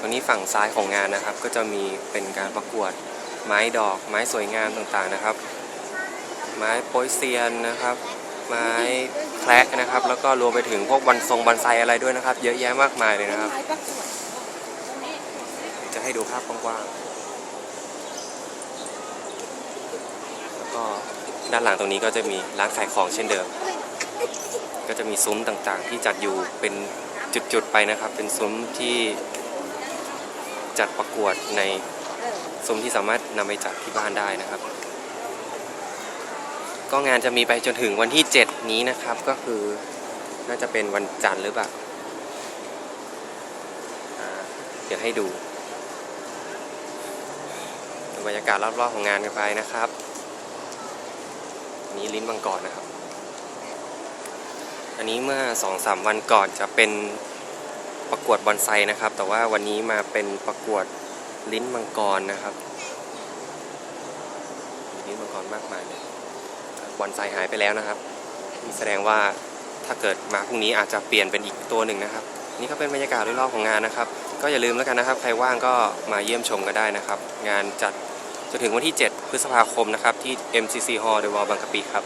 ตรงนี้ฝั่งซ้ายของงานนะครับ ก็จะมีเป็นการประกวดไม้ดอก ไม้สวยงามต่างๆนะครับ ไม้โปยเซียนนะครับ ไม้แคระนะครับ แล้วก็รวมไปถึงพวกบันทรงบันไซอะไรด้วยนะครับ เยอะแยะมากมายเลยนะครับ จะให้ดูภาพกว้างๆแล้วก็ด้านหลังตรงนี้ก็จะมีร้านขายของเช่นเดิม ก็จะมีซุ้มต่างๆ ที่จัดอยู่เป็นจุดๆไปนะครับ เป็นซุ้มที่ จัดประกวดในซุ้มที่สามารถนำไปจัดที่บ้านได้นะครับ ก็งานจะมีไปจนถึงวันที่ 7 นี้นะครับก็คือน่าจะเป็นวันจันทร์หรือเปล่าเดี๋ยวให้ดูบรรยากาศรอบๆของงานกันไปนะครับน,นี้ลิ้นมังกรนะครับ อันนี้เมื่อสองสามวันก่อนจะเป็น ประกวดบอนไซนะครับ แต่ว่าวันนี้มาเป็นประกวดลิ้นมังกรนะครับลิ้นมังกรมากมายเลยบอนไซหายไปแล้วนะครับนี่แสดงว่าถ้าเกิดมาพรุ่งนี้อาจจะเปลี่ยนเป็นอีกตัวหนึ่งนะครับ นี่ก็เป็นบรรยากาศรอบๆของงานนะครับ ก็อย่าลืมแล้วกันนะครับ ใครว่างก็มาเยี่ยมชมก็ได้นะครับ งานจัดจนถึงวันที่ 7 พฤษภาคมนะครับที่ MCC Hall เดอะวอลบางกะปิครับ